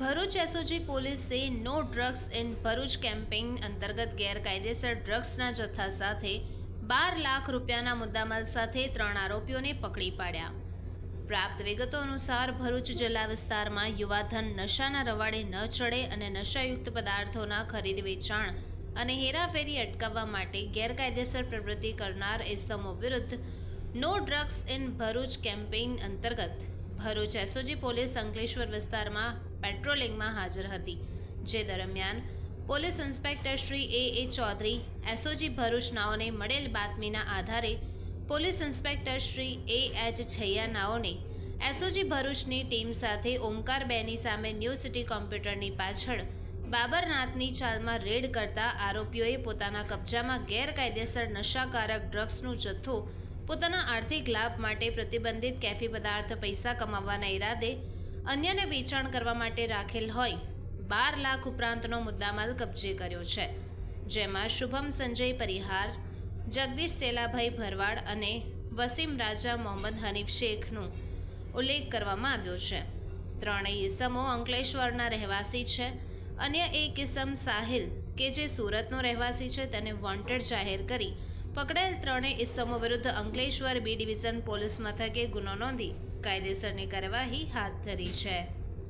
Bharuch SOG પોલીસે no drugs in Bharuch campaign અંતર્ગત ગેરકાયદેસર ડ્રગ્સના જથ્થા સાથે બાર લાખ રૂપિયાના મુદ્દામાલ સાથે ત્રણ આરોપીઓને પકડી પાડ્યા. પ્રાપ્ત વિગતો અનુસાર ભરૂચ જિલ્લા વિસ્તારમાં યુવાધન નશાના રવાડે ન ચડે અને નશાયુક્ત પદાર્થોના ખરીદ વેચાણ અને હેરાફેરી અટકાવવા માટે ગેરકાયદેસર પ્રવૃત્તિ કરનાર ઇસમો વિરુદ્ધ no drugs in Bharuch campaign અંતર્ગત ભરૂચ એસઓજી પોલીસ અંકલેશ્વર વિસ્તારમાં પેટ્રોલિંગમાં હાજર હતી. જે દરમિયાન police inspector Shri A A Chaudhary SOG Bharuch નાઓને મળેલ બાતમીના આધારે police inspector Shri A H Chhaiya નાઓને SOG ભરૂચની ટીમ સાથે ઓમકાર બેની સામે ન્યૂ સિટી કોમ્પ્યુટરની પાછળ બાબરનાથની ચાલમાં રેડ કરતા આરોપીઓએ પોતાના કબજામાં ગેરકાયદેસર નશાકારક ડ્રગ્સનું જથ્થો પોતાના આર્થિક લાભ માટે પ્રતિબંધિત કેફી પદાર્થ, પૈસા કમાવવાના ઈરાદે અન્યને વેચાણ કરવા માટે રાખેલ હોય, બાર લાખ ઉપરાંતનો મુદ્દામાલ કબજે કર્યો છે. જેમાં શુભમ, સંજય પરિહાર, જગદીશ સેલાભાઈ ભરવાડ અને વસીમ રાજા મોહમ્મદ હનીફ શેખનું ઉલ્લેખ કરવામાં આવ્યો છે. ત્રણેય ઇસમો અંકલેશ્વરના રહેવાસી છે. અન્ય એક ઇસમ સાહિલ, કે જે સુરતનો રહેવાસી છે, તેને વોન્ટેડ જાહેર કરી પકડેલ ત્રણેય ઇસમો વિરુદ્ધ અંકલેશ્વર બી ડિવિઝન પોલીસ મથકે ગુનો નોંધી કાયદેસરની કાર્યવાહી હાથ ધરી છે.